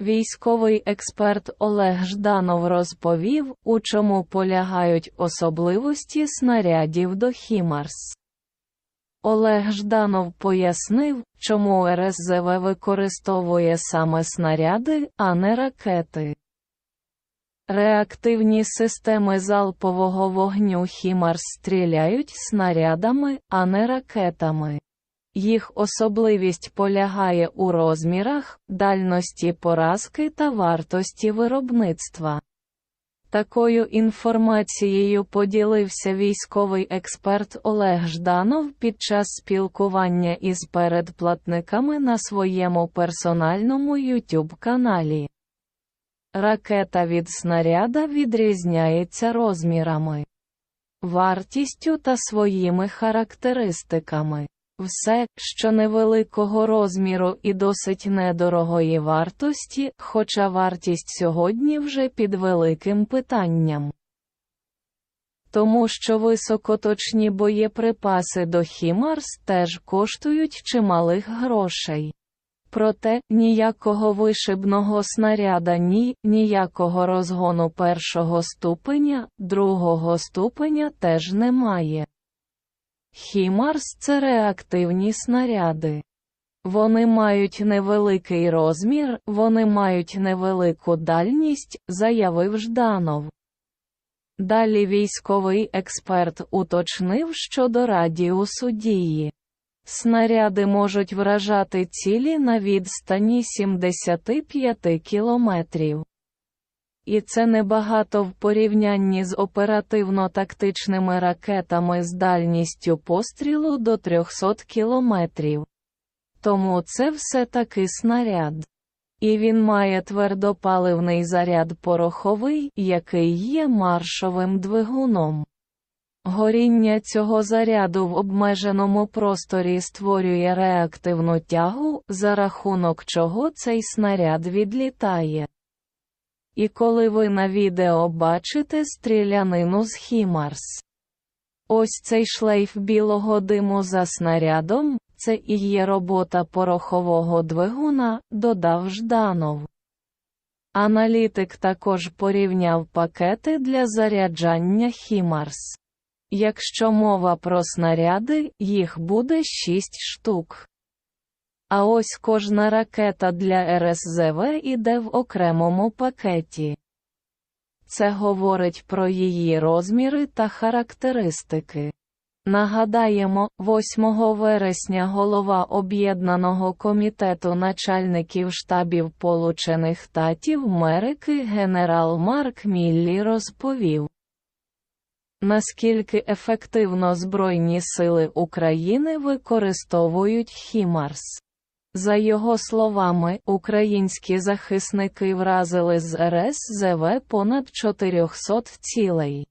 Військовий експерт Олег Жданов розповів, у чому полягають особливості снарядів до Хімарс. Олег Жданов пояснив, чому РСЗВ використовує саме снаряди, а не ракети. Реактивні системи залпового вогню Хімарс стріляють снарядами, а не ракетами. Їх особливість полягає у розмірах, дальності поразки та вартості виробництва. Такою інформацією поділився військовий експерт Олег Жданов під час спілкування із передплатниками на своєму персональному YouTube каналі. Ракета від снаряда відрізняється розмірами, вартістю та своїми характеристиками. Все, що невеликого розміру і досить недорогої вартості, хоча вартість сьогодні вже під великим питанням. Тому що високоточні боєприпаси до Хімарс теж коштують чималих грошей. Проте, ніякого вишибного снаряда ні, ніякого розгону першого ступеня, другого ступеня теж немає. Хімарс це реактивні снаряди. Вони мають невеликий розмір, вони мають невелику дальність, заявив Жданов. Далі військовий експерт уточнив щодо радіусу дії. Снаряди можуть вражати цілі на відстані 75 кілометрів. І це небагато в порівнянні з оперативно-тактичними ракетами з дальністю пострілу до 300 кілометрів. Тому це все-таки снаряд. І він має твердопаливний заряд пороховий, який є маршовим двигуном. Горіння цього заряду в обмеженому просторі створює реактивну тягу, за рахунок чого цей снаряд відлітає. І коли ви на відео бачите стрілянину з Хімарс. Ось цей шлейф білого диму за снарядом, це і є робота порохового двигуна, додав Жданов. Аналітик також порівняв пакети для заряджання Хімарс. Якщо мова про снаряди, їх буде 6 штук. А ось кожна ракета для РСЗВ іде в окремому пакеті. Це говорить про її розміри та характеристики. Нагадаємо, 8 вересня голова Об'єднаного комітету начальників штабів Получених Татів Америки генерал Марк Міллі розповів, наскільки ефективно Збройні сили України використовують Хімарс. За його словами, українські захисники вразили з РСЗВ понад 400 цілей.